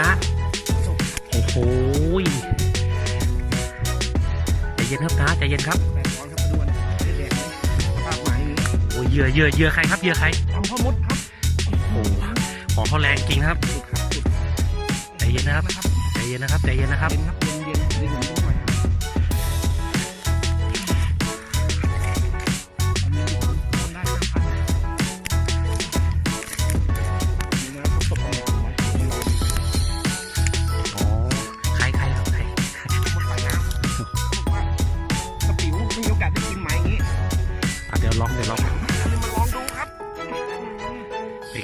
นะ โอ้โหใจเย็นครับนะใจเย็นครับแอ้โอ้ยเยื่อเยื่อเยื่อใครครับเยื่อใครของพ่อมดครับโอ้โหของเขอแรงจริงครับ สุดครับสุดใจเย็นนะครับนครับใจเย็นนะครับ ใจเย็นนะครับ เย็นครับเย็นเย็นเย็นเหมือนทุกวัน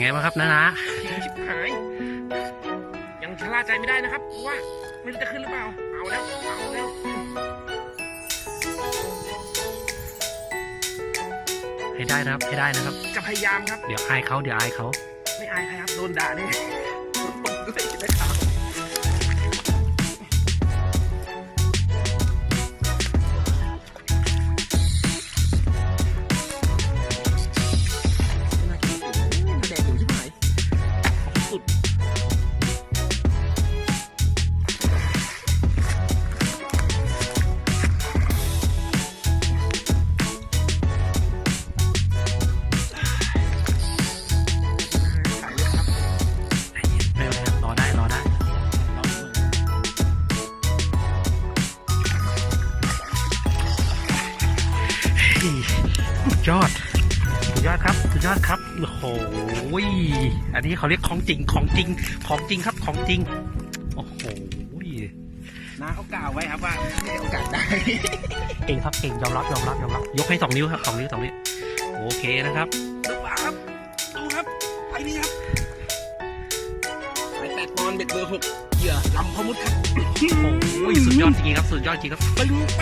ไงบ้างครับนะนะเก่งชิบหายยังชะล่าใจไม่ได้นะครับเพราะว่าไม่รู้จะขึ้นหรือเปล่า เอาแล้ว เอาแล้ว ให้ได้นะครับ ให้ได้นะครับ จะพยายามครับ เดี๋ยวอายเขาเดี๋ยวอายเขา ไม่อายใครครับ โดนด่าเนี่ยโดนตบด้วยนะครับ สุดยอดสุดยอดครับสุดยอดครับโอ้โหอันนี้เขาเรียกของจริงของจริงของจริงครับของจริงโอ้โหน้าเขากล่าวไว้ครับว่าไม่ได้โอกาสได้เก่งครับเก่งยอมรับยอมรับยอมรับยกให้สองนิ้วครับสองนิ้วสองนิ้วโอเคนะครับดูป่าครับดูครับไปนี่ครับไปแปดปอนด์เบ็ดเบอร์หกเหยื่อลำพมุดครับโอ้ยสุดยอดจริงๆครับสุดยอดจริงครับปึงไป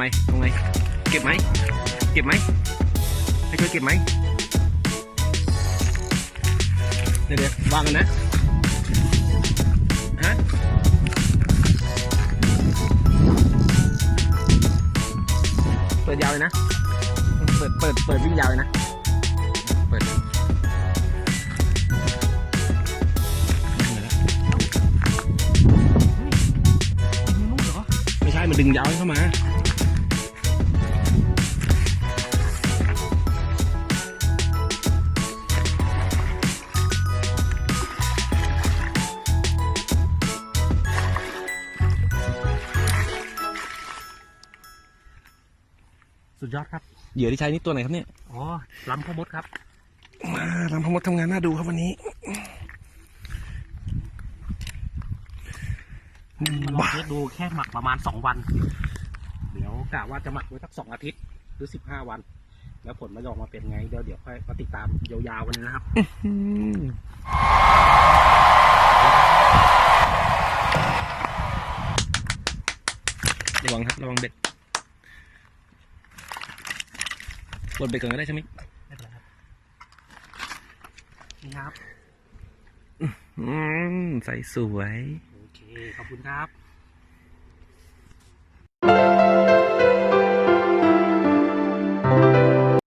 ไงเอาไง เก็บไหม เก็บไหม ให้ช่วยเก็บไหม เดี๋ยวเดี๋ยววางกันนะ ฮะเปิดยาวเลยนะ เปิด เปิด เปิดวิ่งยาวเลยนะ เปิดไม่ใช่มันดึงยาวเข้ามา สุดยอดครับ เหยื่อที่ใช้นี่ตัวไหนครับเนี่ย อ๋อลำพ่อมดครับมาลำพมดทำงานน่าดูครับวันนี้มาลองเทสดูแค่หมักประมาณสองวัน เดี๋ยวกะว่าจะหมักไว้สักสองอาทิตย์หรือสิบห้าวัน แล้วผลมันจะออกมาเป็นไง เดี๋ยวเดี๋ยวค่อยมาติดตามยาวๆกันเลยนะครับอืมระวังครับระวังเบ็ด กดเบรกก่อนก็ได้ใช่ไหมไม่เป็นไรครับนี่ครับ อืมใส่สวย โอเค ขอบคุณครับ